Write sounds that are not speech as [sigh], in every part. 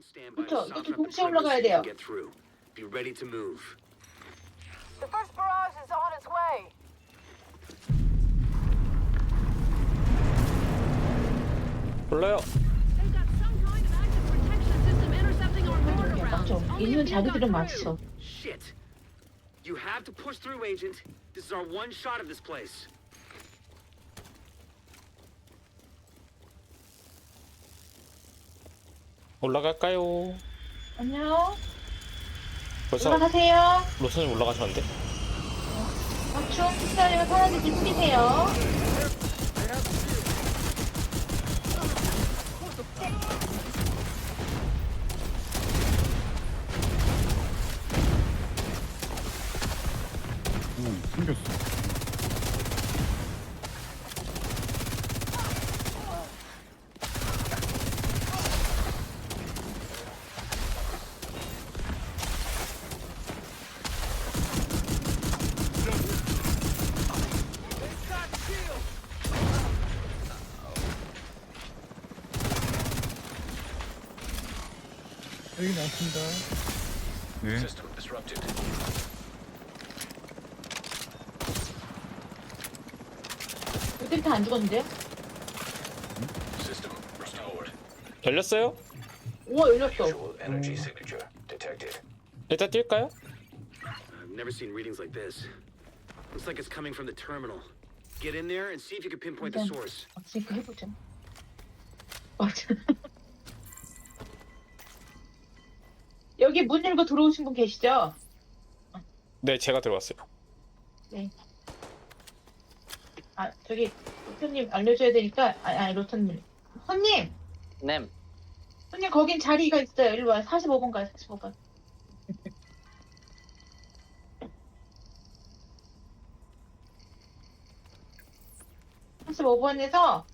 On standby 그쵸, to 이렇게 soften up the 동시에 올라가야 perimeter so you 돼요. can get through. Be ready to move. The first barrage is on its way. 몰라요. They've got some kind of active protection system intercepting our border 그러게, routes. 맞죠. Only 있는 a few got 자기들은 through. 많죠. Shit! You have to push through, Agent. This is our one shot of this place. 올라갈까요? 안녕. 벌써 올라가세요. 로선이 올라가셨는데? 맞춤 피자리가 사라지지 숙이세요. 여기 나왔습니다. 네. System disrupted. 애들이 다 안 죽었는데요? System restored. 열렸어요? 우와 열렸어. Visual energy signature detected. 일단 뛸까요? I've never seen readings like this. Looks like it's coming from the terminal. Get in there and see if you can pinpoint the 일단 source. 없으니까 해보자. 맞아. 여기 문 열고 들어오신 분 계시죠? 네, 제가 들어왔어요. 네. 아 저기 로터님 알려줘야 되니까 아, 아니 로터님 손님 램. 손님 거긴 자리가 있어요 일로 와요 45번 가요 45번 (45번에서)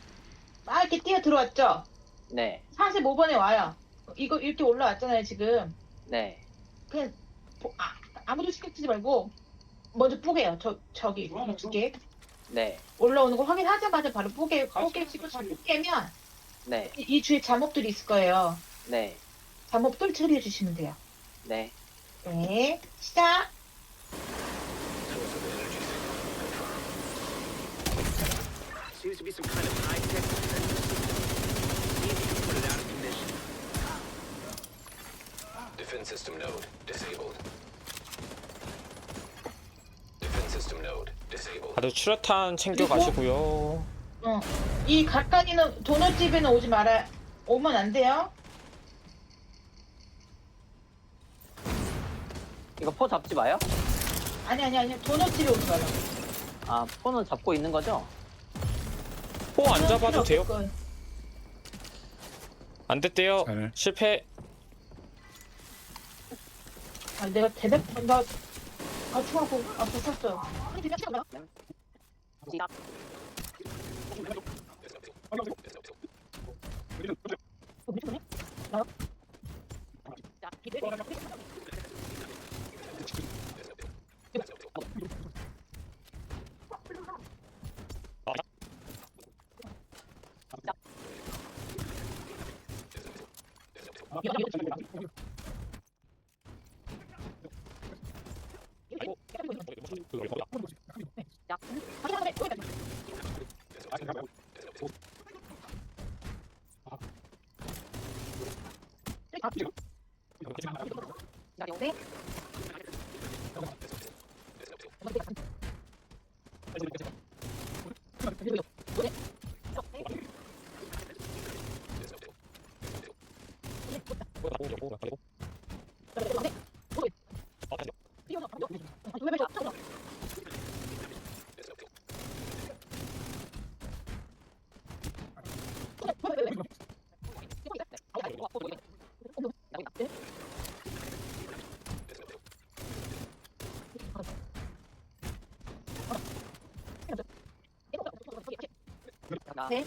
[laughs] 막 이렇게 뛰어 들어왔죠 네. (45번에) 와요 이거 이렇게 올라왔잖아요 지금 네. 그냥 보- 아, 아무도 신경 쓰지 말고 먼저 뿌개요 저 저기 두개 네. 올라오는 거 확인하자마자 바로 뽀개, 뽀개치고 깨면 네. 이, 이 주위에 잠업들이 있을 거예요. 네. 잠업들 처리해 주시면 돼요. 네. 네, 시작! Source of energy signal confirmed. Seems to be some kind of high-tech system. See if you can put it out of commission. Defense system node disabled. Defense system node disabled. 다들 추라탄 챙겨 가시고요. 어, 이 가까이는 도넛집에는 오지 말아, 오면 안 돼요. 이거 포 잡지 마요? 아니, 아니, 아니, 도넛집에 오지 말라고. 아, 포는 잡고 있는 거죠? 포 안 잡아도 돼요? 안 됐대요. 잘. 실패. 아, 내가 나, 아, 중하고 앞에 섰어요. 나 네.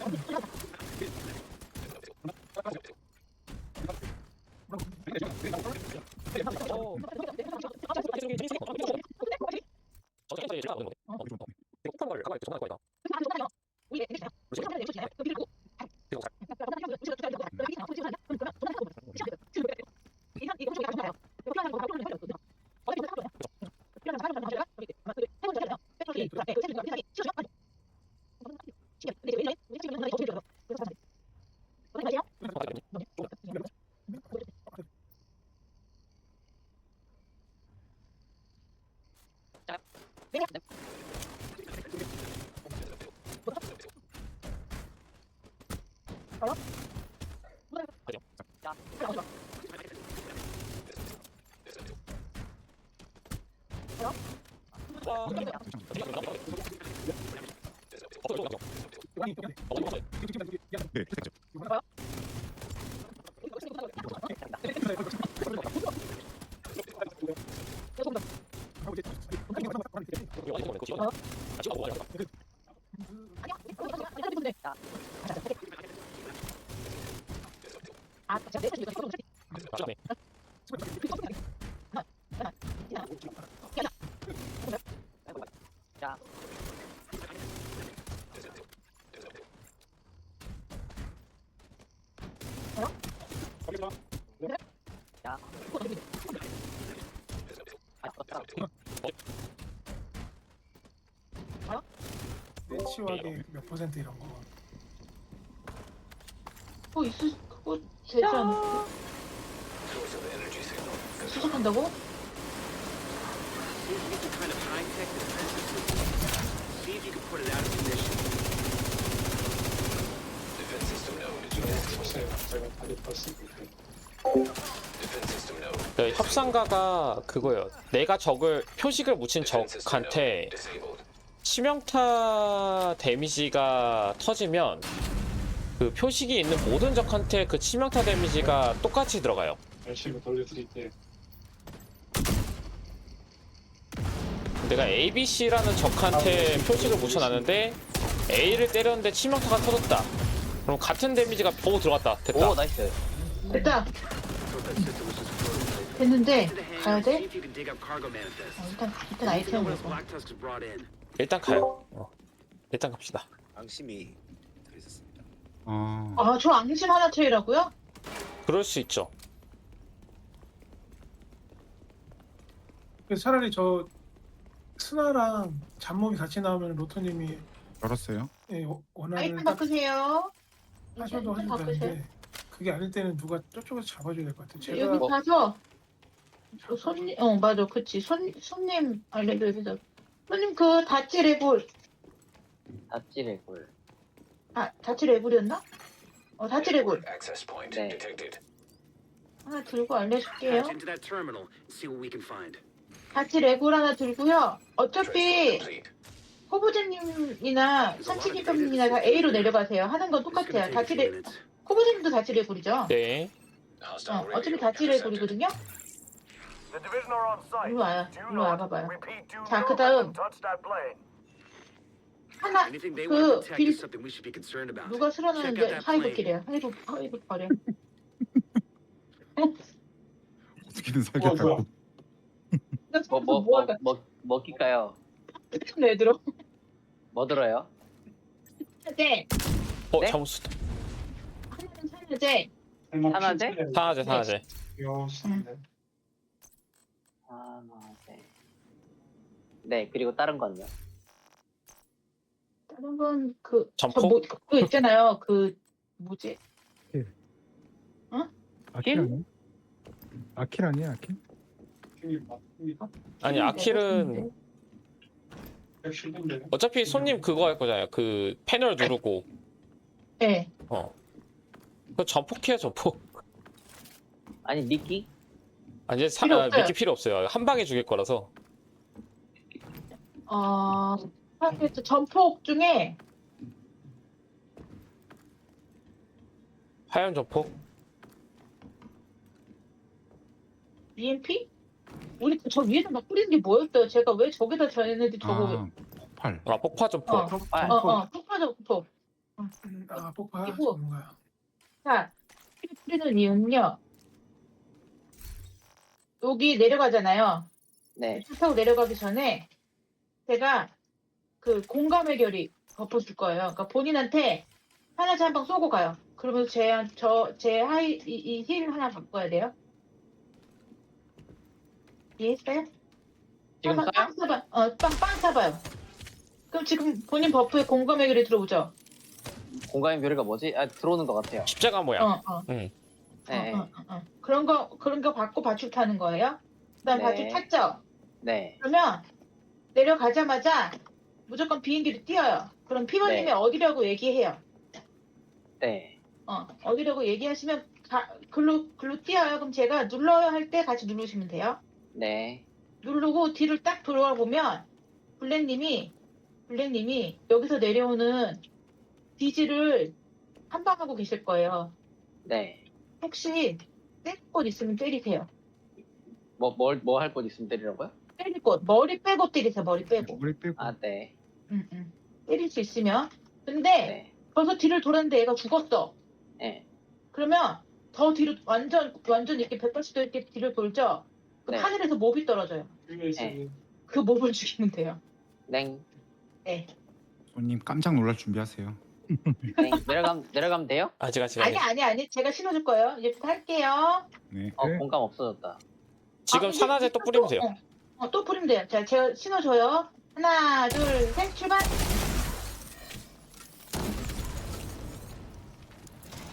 行了。快加点 자, 자. 치유하기 몇 퍼센트 이런 거. 그거 있을 그거 되지 않을까? 수석한다고? See if you get some kind of high-tech defensive system. See if you can put it out of commission. Defense system node. 네, 협상가가 그거예요. 내가 적을 표식을 묻힌. 적한테. 치명타 데미지가 터지면 그 표식이 있는 모든 적한테 그 치명타 데미지가 똑같이 들어가요. 내가 ABC라는 적한테 표식을 붙여놨는데 A를 때렸는데 치명타가 터졌다. 그럼 같은 데미지가 보고 들어갔다. 됐다. 오, 나이스. 됐다. 됐는데 가야 돼? 어, 일단 일단 아이템을 brought in. 일단 가요. 어. 일단 갑시다. 방심이 들어있었습니다. 아, 아, 저 앙심 하나 트이라고요? 그럴 수 있죠. 그래서 차라리 저 스나랑 잡목이 같이 나오면 로토님이 열었어요. 예, 워- 원하는 아이템 딱 바꾸세요. 하셔도 하셔도. 되는데 그게 아닐 때는 누가 저쪽에서 잡아줘야 될 것 같아요. 여기 제가 가서 어, 손님, 어 맞아, 그치. 손 손님 돼. 손님 그 다치 레볼, 다찌를 볼. 아 다치 레볼이었나? 어 다치 레볼 Access point 네. detected. 하나 들고 알려줄게요. Patch into that terminal and see what we can find. 다치 레볼 하나 들고요. Transfer 어차피 complete. 호부제님이나 산치기병님이나 다 A로 내려가세요. 하는 건 똑같아요. gonna take a 다치 few 레 minutes. 호부제님도 다치 레볼이죠. 네. 어, 어차피 radio 다치 intercepted. 레볼이거든요. The division are on site. 일로 와요. 일로 와봐봐요. 자, 그 다음. that plane. 하나 그 빌. 누가 plane. 하이브길이에요. 하이브 하이브 버려. 어떻게든 살겠다고. 뭐, 뭐, 뭐, 뭐, 먹힐까요? 네 들어. 뭐 들어요? 네. 어, 네? 잠수. 하나는 살려제. 산화제? 산화제, 산화제. 산화제. 네, 그리고 다른 건요? 다른 건그 점포? 뭐, 그거 있잖아요. 그 뭐지? 아킬 아니야? 아킬 아니야, 아킬? 아니, 아킬은 어차피 손님 그거 할 거잖아요. 그 패널 누르고. 네. 어. 그 전폭해요, 전폭. 아니, 미끼? 아니, 이제 사, 필요 아, 없어요. 미끼 필요 없어요. 한 방에 죽일 거라서. 어 하여튼 전폭 중에 하얀 전폭. EMP? 우리 저 위에서 막 뿌리는 게 뭐였어요? 제가 왜 저기다 저 얘네들 저거 아, 폭발. 아, 폭파 전폭. 어. 폭발. 어어 폭파죠 폭. 음, 아 폭파 이거. 전문가야. 자 뿌리는 이유는요. 여기 내려가잖아요. 네. 차 타고 내려가기 전에 제가 그 공감의 결이 덮어줄 거예요. 그러니까 본인한테 하나씩 한 방 쏘고 가요. 그러면서 제, 저, 제 하이, 이, 이힐 하나 바꿔야 돼요. 지금 빵, 써요? 빵 쏴봐. 어, 빵, 빵 쏴봐요. 그럼 지금 본인 버프에 공감의 결이 들어오죠? 공간의 묘리가 뭐지? 아, 들어오는 것 같아요. 십자가 모양. 어, 어. 응. 네. 어, 어, 어, 어. 그런 거, 그런 거 받고 바출 타는 거예요? 그 다음 네. 바출 탔죠? 네. 그러면 내려가자마자 무조건 비행기를 띄어요. 그럼 피버님이 네. 어디라고 얘기해요. 네. 어, 어디라고 얘기하시면 가, 글로 글로 뛰어요. 그럼 제가 눌러야 할때 같이 누르시면 돼요. 네. 누르고 뒤를 딱 돌아와 보면 블랙님이 블랙님이 여기서 내려오는 디지를 한방하고 계실 거예요. 네. 혹시 때릴 곳 있으면 때리세요. 뭐, 뭘, 뭐할곳 있으면 때리라고요? 때릴 곳 머리 빼고 때리세요. 머리 빼고. 머리 빼고. 아, 네. 응, 응. 때릴 수 있으면. 근데 네. 벌써 뒤를 돌았는데 얘가 죽었어. 네. 그러면 더 뒤로 완전 완전 이렇게 180도 이렇게 뒤를 돌죠. 그 네. 하늘에서 몹이 떨어져요. 네. 그 몹을 죽이면 돼요. 냉. 네. 손님 깜짝 놀랄 준비하세요. 냉. 내려가면, 내려가면 돼요? 아직 아직 아니 아직. 아니 아니 제가 신어줄 거예요. 이제부터 할게요. 네. 어, 네. 공감 없어졌다. 지금 아, 이제- 산화제 또 뿌리면 돼요. 어, 어, 또 뿌리면 돼요. 자, 제가 신어줘요. 하나, 둘, 셋, 출발. [laughs]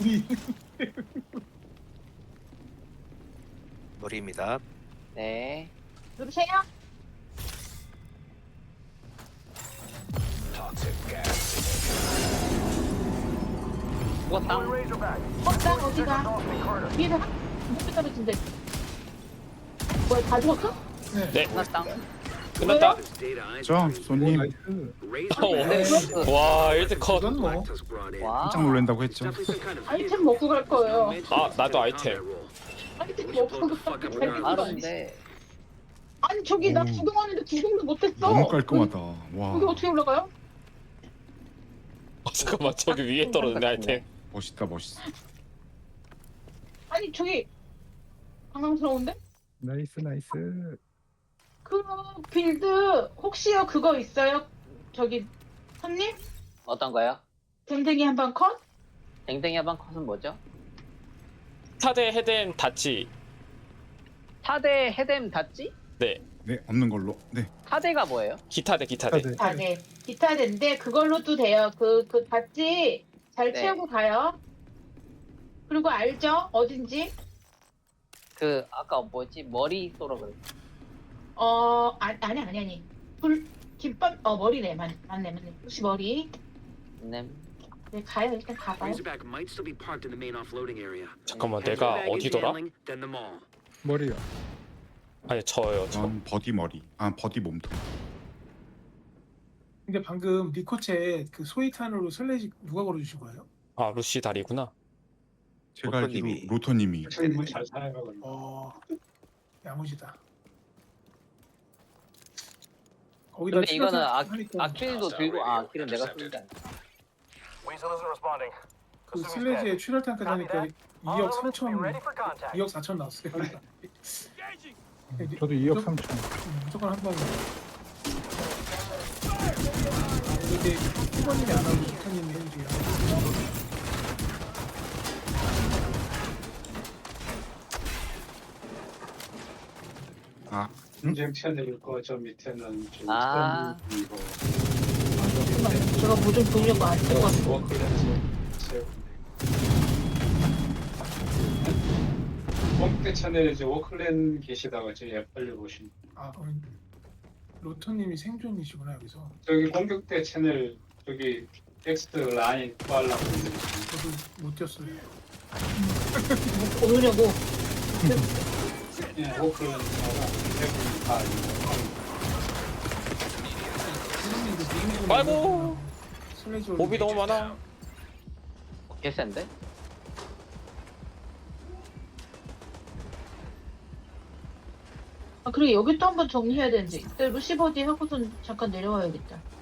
우리 머리입니다. 네. 누르세요. 죽었다. 어, 나 어디가? 위에서 목표 떨어진대. 뭐야, 다 죽었어? 네, 끝났다. 끝났다. Produced, 손님 와, 1드 컷. 뭐. 와. 깜짝 놀란다고 했죠. 아이템 먹고 갈 거예요. 아, 나도 아이템. 아이템. 거예요. 빠른데. 아니, 저기 나 오. 구경하는데 구경도 못했어. 너무 깔끔하다. 와 여기 어떻게 올라가요? 어, 잠깐만 저기 위에 떨어졌네 아이템. 멋있다 멋있어. 아니, 저기 당황스러운데? 나이스 나이스. 그 빌드 혹시요 그거 있어요? 저기 손님? 어떤 거요? 댕댕이 한방 컷? 댕댕이 하방 컷은 뭐죠? 타대 헤덴 다치. 타대 헤뎀 닫지? 네, 네 없는 걸로. 네. 타대가 뭐예요? 기타대 기타대. 아, 네. 기타인데 그걸로도 돼요. 그, 그 바지 잘 네. 채우고 가요. 그리고 알죠? 어딘지? 그, 아까 뭐였지? 머리 쏘러 그랬 어, 아, 아니, 아니, 아니. 불, 김밥, 어, 머리네. 맞, 맞네, 맞네. 혹시 머리? 네. 네, 가요. 일단 가봐요. Razorback might still be parked in the main offloading area. 잠깐만 내가 어디더라? handling, Then the mall. 머리요. 아니 저요 저. 전 버디 머리. 아 버디 몸통. 근데 방금 리코체 그 소이탄으로 슬래지 누가 걸어주신 거예요? 아 루시 다리구나. 제가 알기로 로토님이. 로토님이. 어 야무지다. 거기다 근데 이거는 아, 아킬도 들고, 아, 아킬은 내가 쓰는 게 아니야. Weasel isn't responding. 그 슬래지에 출혈탄까지 하니까 2억 3천, for contact. 2억 4천 나왔어요. 네, 저도 2억 3천. 음, 무조건 한 방에. 근데 후보님이 안 하고 조타님이 해주지. 아 채널 있고 저 밑에는 좀 아. 이거 잠깐만요. 제가 뭐좀 보려고 안 찍었어. 워크랜스 홈대 채널에 이제 워클랜 계시다가 저 앱벌려 보시면 아, 그럼 로토님이 생존이시구나 여기서. 저기 공격대 채널 저기 텍스트 라인 빨라 저도 못 뛰었어요. 뭐 보려고. 예, 워클랜하고 대부분 다 이거 아이고. 슬래지 몹이 너무 많아. 개센데? 아, 그리고 여기 또 한번 정리해야 되는데. 이때 루시버디 하고선 잠깐 내려와야겠다.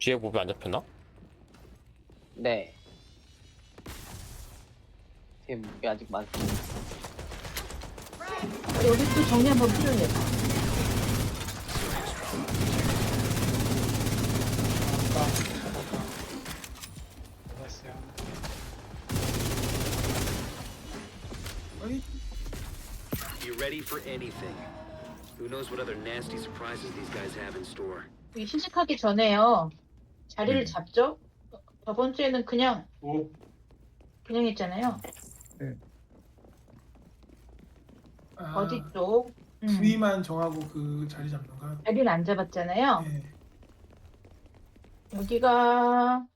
뒤에 몹이 안 잡혔나? 네. 뒤에 무게 아직 많습니다. 여기 또 정리 한번 필요해요. 봤어요. 어이? You ready ready for anything. Who knows what other nasty surprises these guys have in store. 이 시식하기 전에요. 자리를 네. 잡죠. 저번 주에는 그냥 오, 그냥 했잖아요. 아, 어디 쪽? 음, 부위만 정하고 그 자리 잡는 거야. 자리는 안 잡았잖아요. 예. 여기가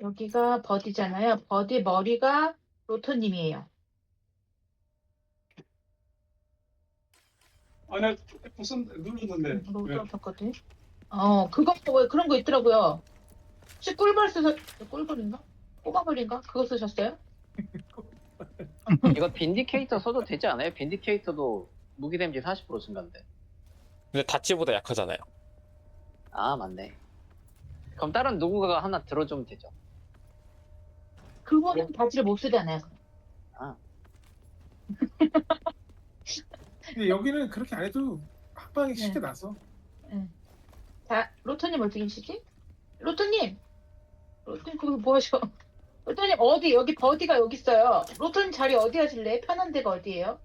여기가 버디잖아요. 버디 머리가 로터님이에요. 아니 무슨 눌렀는데 왜? 로터거든. 어 그거 뭐 그런 거 있더라고요. 혹시 꿀벌 쓰서 꿀벌인가? 꼬마벌인가? 그거 쓰셨어요? 이거 빈디케이터 써도 되지 않아요? 빈디케이터도 무기 데미지 40% 증가인데. 근데 다찌보다 약하잖아요. 아 맞네. 그럼 다른 누군가가 하나 들어주면 되죠. 그거는 바지를 못 쓰잖아요. 아 근데 여기는 그렇게 안 해도 한 방에 쉽게 네. 나서. 자, 로터님 어떻게 계시지? 로터님! 로터님, 거기 뭐 하셔? 로터님, 어디? 여기 버디가 여기 있어요. 로터님 자리 어디 하실래? 편한 데가 어디예요?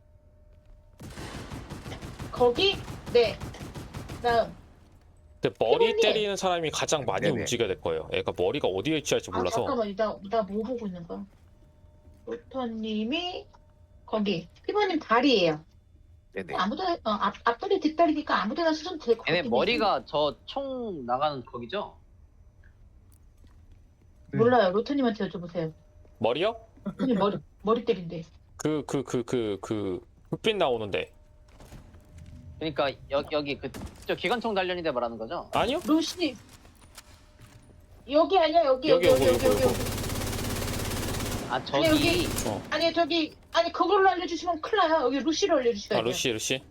거기? 네. 다음. 근데 머리 피부님. 때리는 사람이 가장 많이 네네. 움직여야 될 거예요. 얘가 머리가 어디에 위치할지 아, 몰라서. 잠깐만, 나, 나뭐 보고 있는 거야? 로터님이 거기. 피부님 다리예요. 네네. 아무데나, 어, 앞, 앞다리, 뒷다리니까 아무데나 쓰셔도 될것 같아요. 얘네 머리가 저 총 나가는 거기죠? 네. 몰라요. 로터님한테 여쭤보세요. 머리요? 로터님 머리, 머리 때린대. 그그 그 그 그 흑빛 나오는데. 그러니까 여, 여기 그 저 기관총 단련인데 말하는 거죠? 아니요? 루시 여기 아니야 여기 여기 여기, 여기 여기, 여기 아 저기 여기. 어. 아니 저기 아니 그걸로 알려주시면 큰일 나요 여기 루시로 알려주셔야 아 돼요 루시 루시.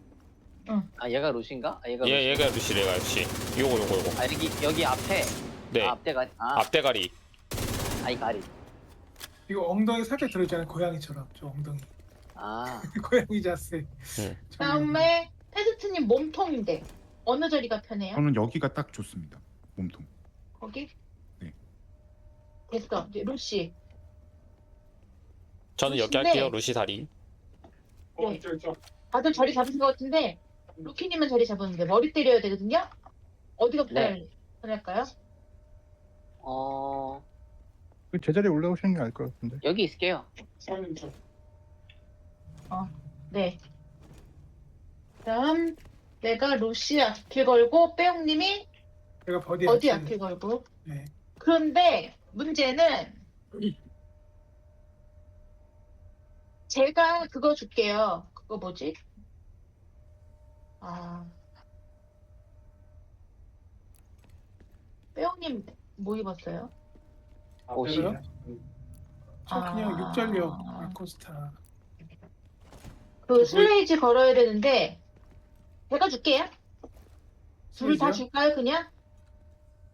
아 얘가 루시인가? 아 얘가 루시. 얘 얘가 루시 얘가 루시. 요거 요거 요거. 아 여기 여기 앞에 네. 아, 앞대가리 아 앞대가리. 아이 가리 이거 엉덩이 살짝 들어있잖아요. 고양이처럼. 저 엉덩이. 아 [laughs] 고양이 자세. 네. 다음에 페스트님 몸통인데 어느 자리가 편해요? 저는 여기가 딱 좋습니다. 몸통. 거기? 네. 됐어 이제 루시 저는 여기 루시인데. 할게요. 루시 다리. 어, 네. 저, 저. 다들 자리 잡으신 것 같은데 루키님은 자리 잡았는데 머리 때려야 되거든요 어디가 편할, 편할까요? 어 제자리에 올라오시는 게 나을 것 같은데. 여기 있을게요. 사장님 저. 네 다음 내가 루시 앞길 걸고 빼용님이 내가 버디 어디 앞길 걸고 네. 그런데 문제는 제가 그거 줄게요. 그거 뭐지? 아. 빼용님 뭐 입었어요? 아, 옷이. 그래요? 저 그냥 아. 육전력 아코스타. 그 슬레이지 걸어야 되는데 제가 줄게요. 둘다 슬레이지요? 줄까요, 그냥?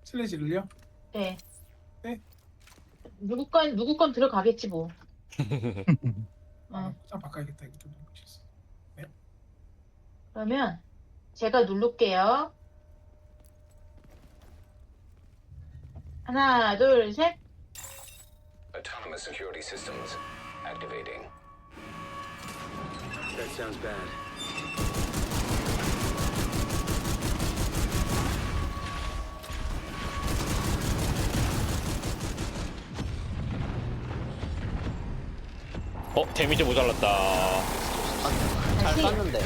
슬래지를요? 네. 네. 누구 건 누구 건 들어가겠지 뭐. [laughs] 어. 아, 좀 바꿔야겠다. 이거 좀 실수. 그러면 제가 누를게요. 하나, 둘, 셋. Autonomous security systems activating. That sounds bad. 데미지 모자랐다. 잘 다시. 쐈는데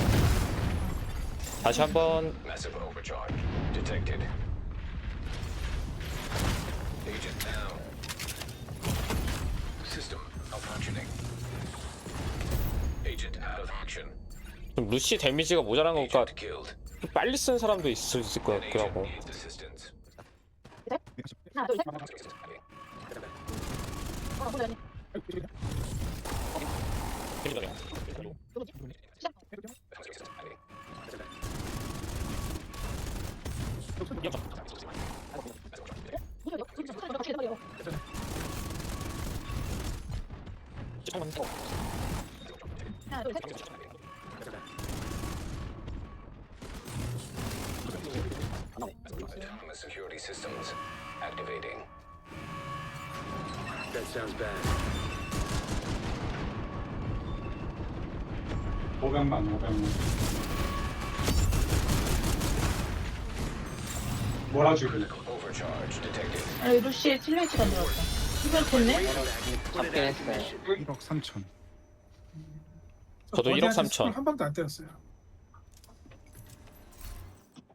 다시 한번 Massive overcharge detected. Agent down. System malfunctioning. Agent out of action. 좀 루시 데미지가 모자란 거니까 Agent killed. 좀 빨리 쓴 사람도 있을 수 있을 것 An 같기도 agent 하고. needs assistance. 하나, 둘, 셋. 어, 뭐야, 아 하나, 둘, 셋. Autonomous security systems activating. That sounds bad. 500만 500만 몰아주길래 Overcharge detected. 아니 루시의 슬래치가 들어왔다. 이건 됐네? 잡긴 했어요 1억 3천. 저도 1억 버디한테 3천. 스콜 한 방도 안 때렸어요.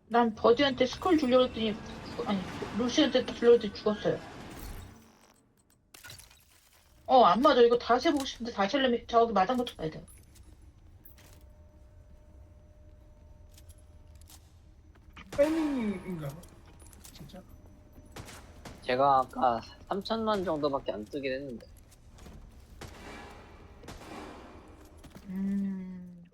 난 버디한테 스컬 주려고 했더니 아니 루시한테 주려고 했더니 죽었어요. 어 안 맞아 이거 다시 해보고 싶은데 다시 하려면 저기 마당부터 가야 돼. 빼밍인가? 진짜? 제가 아까 3천만 정도밖에 안 뜨긴 했는데. 음.